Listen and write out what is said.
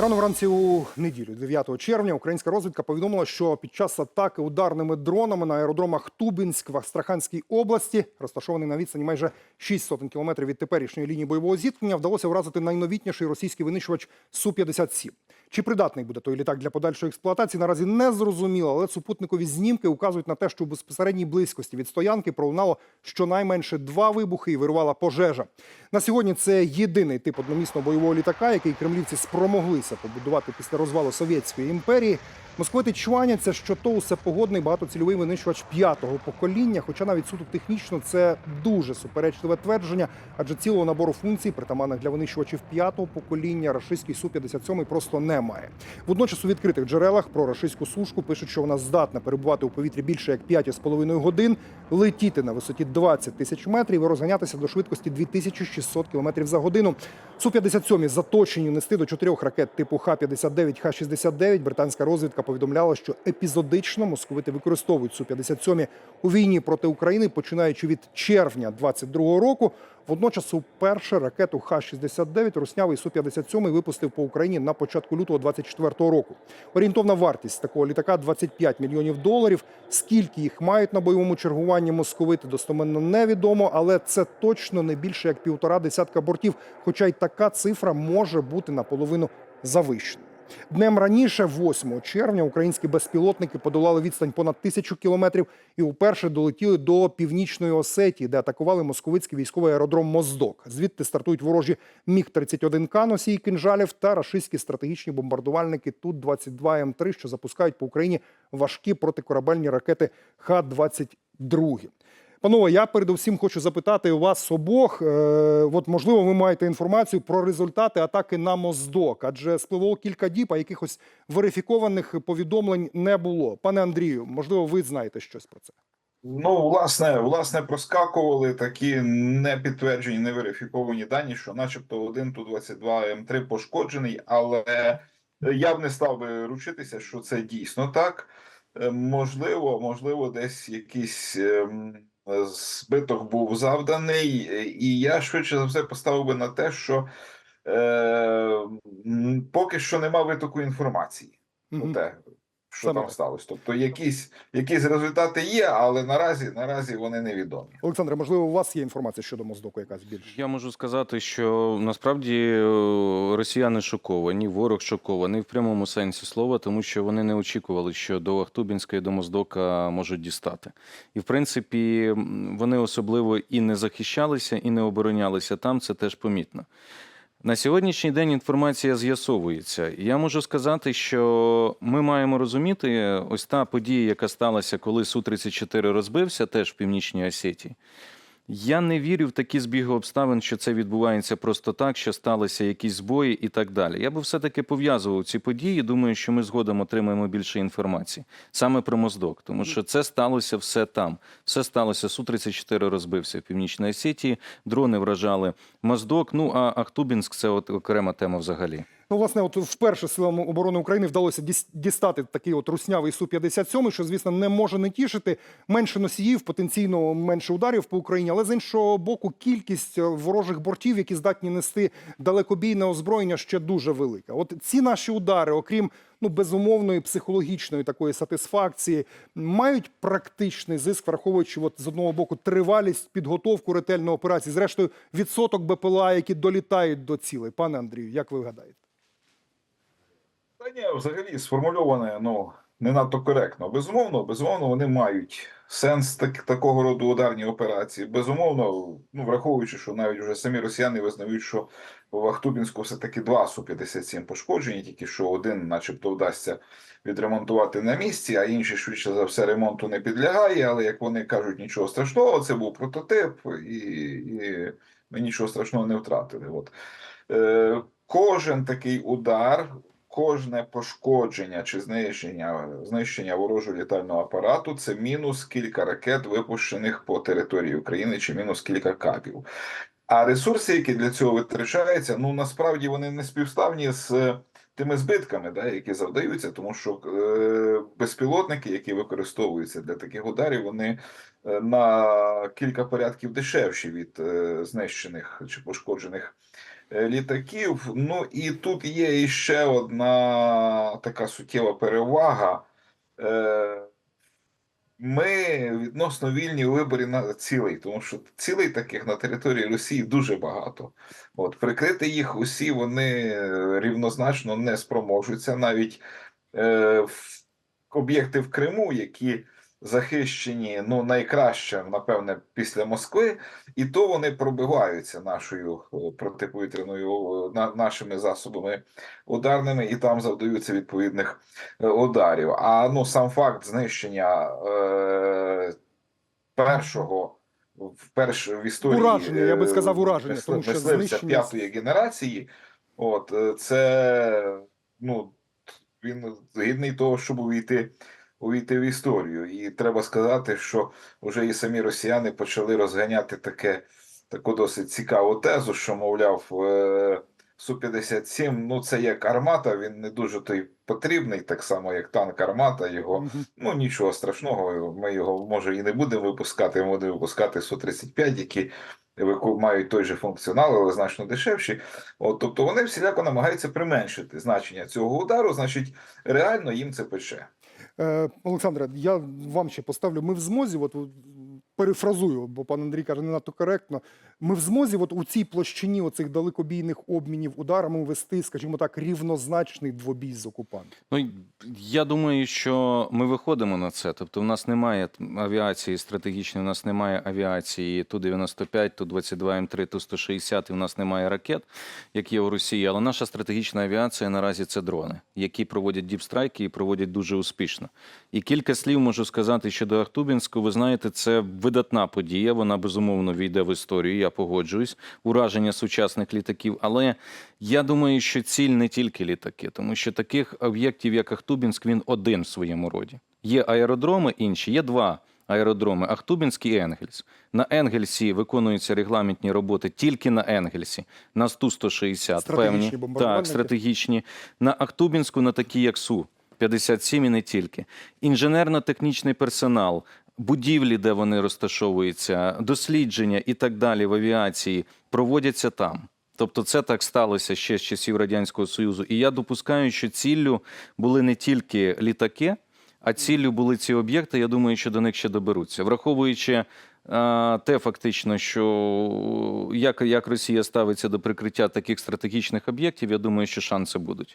Рано вранці у неділю, 9 червня, українська розвідка повідомила, що під час атаки ударними дронами на аеродромах Тубінськ в Астраханській області, розташований на відстані майже 6 сотень кілометрів від теперішньої лінії бойового зіткнення, вдалося вразити найновітніший російський винищувач Су-57. Чи придатний буде той літак для подальшої експлуатації, наразі не зрозуміло, але супутникові знімки указують на те, що в безпосередній близькості від стоянки пролунало щонайменше два вибухи і вирувала пожежа. На сьогодні це єдиний тип одномісного бойового літака, який кремлівці спромоглися побудувати після розвалу Совєтської імперії. Москвити чваняться, що то усе погодний багатоцільовий винищувач п'ятого покоління. Хоча навіть суто технічно це дуже суперечливе твердження, адже цілого набору функцій, притаманних для винищувачів п'ятого покоління, рашистський су 57 просто немає. Водночас у відкритих джерелах про рашистську сушку пишуть, що вона здатна перебувати у повітрі більше як 5,5 годин, летіти на висоті 20 тисяч метрів і розганятися до швидкості 2600 км за годину. Су 57 заточені нести до чотирьох ракет типу Х-59, Х-69. Британська розвідка повідомляла, що епізодично московити використовують су 57 у війні проти України, починаючи від червня 22-го року. Водночас, уперше ракету Х-69 руснявий су 57 випустив по Україні на початку лютого 24-го року. Орієнтовна вартість такого літака 25 мільйонів доларів. Скільки їх мають на бойовому чергуванні московити, достоменно невідомо, але це точно не більше як півтора десятка бортів. Хоча й така цифра може бути наполовину завищена. Днем раніше, 8 червня, українські безпілотники подолали відстань понад тисячу кілометрів і уперше долетіли до північної Осетії, де атакували московицький військовий аеродром Моздок. Звідти стартують ворожі міг 31 к носій кинжалів та рашистські стратегічні бомбардувальники Ту 22 М3, що запускають по Україні важкі протикорабельні ракети Х-22. Панове, я передусім хочу запитати у вас обох. Е, от можливо, ви маєте інформацію про результати атаки на Моздок, адже спливло кілька діб, а якихось верифікованих повідомлень не було. Пане Андрію, можливо, ви знаєте щось про це. Ну, власне, власне, проскакували такі непідтверджені, неверифіковані дані, що, начебто, один ту 22 М3 пошкоджений, але я б не став би ручитися, що це дійсно так. Е, Можливо, можливо, десь якийсь ем, збиток був завданий, е, і я швидше за все поставив би на те, що е, поки що нема витоку інформації про Мгм. те, що Саме там сталося. Тобто, якісь, якісь результати є, але наразі, наразі вони невідомі. Олександре, можливо, у вас є інформація щодо Моздоку, якась більш Я можу сказати, що насправді е, росіяни шоковані, ворог шокований в прямому сенсі слова, тому що вони не очікували, що до Ахтубінська і до Моздока можуть дістати. І в принципі, вони особливо і не захищалися, і не оборонялися там. Це теж помітно. На сьогоднішній день інформація з'ясовується. І Я можу сказати, що ми маємо розуміти, ось та подія, яка сталася, коли Су-34 розбився, теж в Північній Осетії. Я не вірю в такі збіги обставин, що це відбувається просто так, що сталися якісь збої і так далі. Я би все-таки пов'язував ці події. Думаю, що ми згодом отримаємо більше інформації саме про моздок, тому що це сталося все там. Все сталося. Су-34 розбився в Північній Осетії, дрони вражали моздок. Ну а Ахтубінськ це от окрема тема взагалі. Ну, власне, от вперше силам оборони України вдалося діс- дістати такий от руснявий Су-57, що, звісно, не може не тішити. Менше носіїв, потенційно менше ударів по Україні, але з іншого боку, кількість ворожих бортів, які здатні нести далекобійне озброєння, ще дуже велика. От ці наші удари, окрім ну безумовної психологічної такої сатисфакції, мають практичний зиск, враховуючи от, з одного боку тривалість, підготовку ретельної операції. Зрештою, відсоток БПЛА, які долітають до цілей. Пане Андрію, як ви гадаєте? Та ні, взагалі сформульоване ну не надто коректно. Безумовно, безумовно, вони мають сенс так, такого роду ударні операції. Безумовно, ну враховуючи, що навіть вже самі росіяни визнають, що в Ахтубінську все таки два су 57 пошкоджені, тільки що один, начебто, вдасться відремонтувати на місці, а інший швидше за все ремонту не підлягає. Але як вони кажуть, нічого страшного, це був прототип, і, і ми нічого страшного не втратили. От е, кожен такий удар кожне пошкодження чи знищення, знищення ворожого літального апарату це мінус кілька ракет, випущених по території України, чи мінус кілька кабів. А ресурси, які для цього витрачаються, ну насправді вони не співставні з е, тими збитками, да, які завдаються, тому що е, безпілотники, які використовуються для таких ударів, вони е, на кілька порядків дешевші від е, знищених чи пошкоджених літаків. Ну і тут є іще одна така суттєва перевага. Е, Ми відносно вільні у виборі на цілей, тому що цілей таких на території Росії дуже багато. От прикрити їх усі вони е, рівнозначно не спроможуться. Навіть е, об'єкти в Криму, які захищені ну найкраще, напевне, після Москви, і то вони пробиваються нашою е, протиповітряною е, нашими засобами ударними, і там завдаються відповідних е, ударів. А ну сам факт знищення е, першого вперше в історії Ураження, я би сказав, ураження, мисли- тому що мисливця знищення- п'ятої генерації. От це ну він гідний того, щоб увійти, увійти в історію. І треба сказати, що вже і самі росіяни почали розганяти таке таку досить цікаву тезу, що мовляв. е, Су-57, ну це як армата, він не дуже той потрібний, так само як танк армата. Його. Ну, нічого страшного, ми його може і не будемо випускати. Ми будемо випускати Су-35, які мають той же функціонал, але значно дешевші. От, тобто вони всіляко намагаються применшити значення цього удару, значить, реально їм це пече. Е, Олександре, я вам ще поставлю. Ми в змозі, от перефразую, бо пан Андрій каже, не надто коректно. Ми в змозі, от у цій площині оцих далекобійних обмінів ударами вести, скажімо так, рівнозначний двобій з окупантом. Ну, я думаю, що ми виходимо на це. Тобто, в нас немає авіації стратегічної, у нас немає авіації Ту-95, Ту-22, М3, Ту-160, і в нас немає ракет, як є у Росії. Але наша стратегічна авіація наразі це дрони, які проводять діпстрайки і проводять дуже успішно. І кілька слів можу сказати щодо Ахтубінську. Ви знаєте, це видатна подія. Вона безумовно війде в історію. Я погоджуюсь. Ураження сучасних літаків. Але я думаю, що ціль не тільки літаки, тому що таких об'єктів, як Ахтубінськ, він один в своєму роді. Є аеродроми інші, є два. Аеродроми Ахтубінськ і Енгельс. На Енгельсі виконуються регламентні роботи тільки на Енгельсі, на Ту-160 Стратегічні певні. Так, стратегічні. На Ахтубінську, на такі як Су. 57 і не тільки. Інженерно-технічний персонал, будівлі, де вони розташовуються, дослідження і так далі в авіації проводяться там. Тобто це так сталося ще з часів Радянського Союзу. І я допускаю, що ціллю були не тільки літаки, а ціллю були ці об'єкти. Я думаю, що до них ще доберуться. Враховуючи те, фактично, що як, як Росія ставиться до прикриття таких стратегічних об'єктів, я думаю, що шанси будуть.